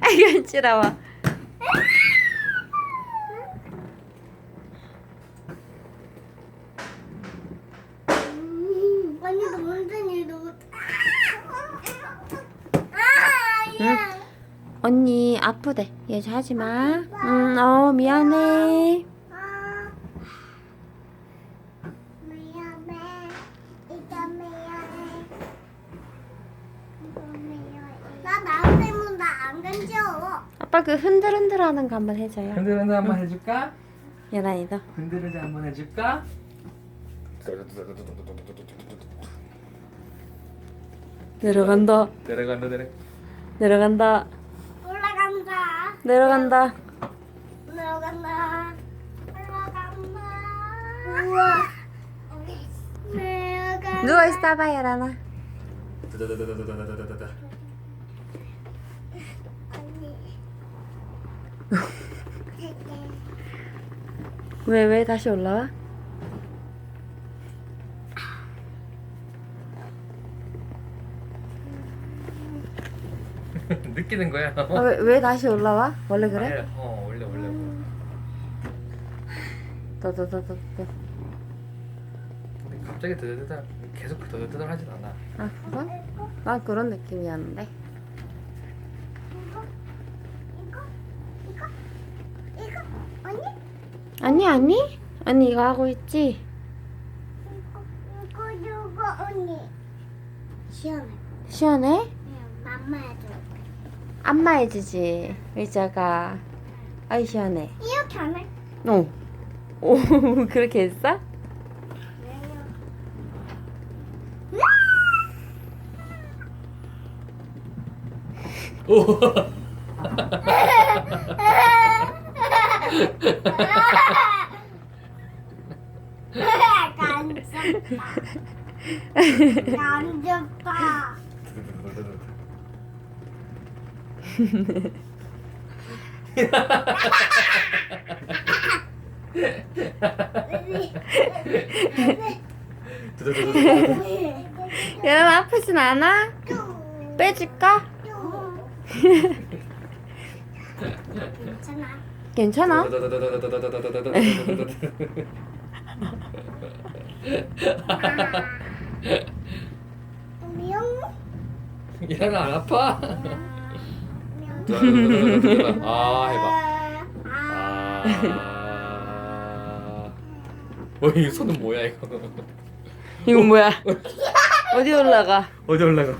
아이 간지러워. 음, 언니 너무 너무 아, 응? 언니 아프대. 얘 자지 마. 응, 어 미안해. 간지러워. 아빠 그 흔들흔들 하는 거 한번 해줘요. 흔들흔들 한번 해줄까? 예란이도. 흔들흔들 한번 해줄까? 내려간다. 내려간다 내려. 내려간다. 올라간다. 내려간다. 올라간다. 올라간다. 우와. 내려간다. 누워 있어봐 예란아. 왜 왜 다시 올라와? 느끼는 거야. 아, 왜, 왜 다시 올라와? 원래 그래? 아니야, 어 원래 원래. 더더더더. 근데 갑자기 드드드들 계속 드드드들 하진 않아. 아 그거? 난 그런 느낌이었는데. 이거 이거 이거 이거 언니 아니 아니. 아니 이거 하고 있지. 이거 이거 언니 시원해 시원해? 맘마 해줘 안마 해주지 의자가. 아이 시원해. 이렇게 안 해? 오. 오 그렇게 했어? 오. 간접다 여러분 아프진 않아? 빼줄까? 괜찮아? 미용 얘는 안 아파? 아 해봐. 아 아. 어, 이 손은 뭐야 이거? 이건 뭐야? 어디 올라가? 어디 올라가?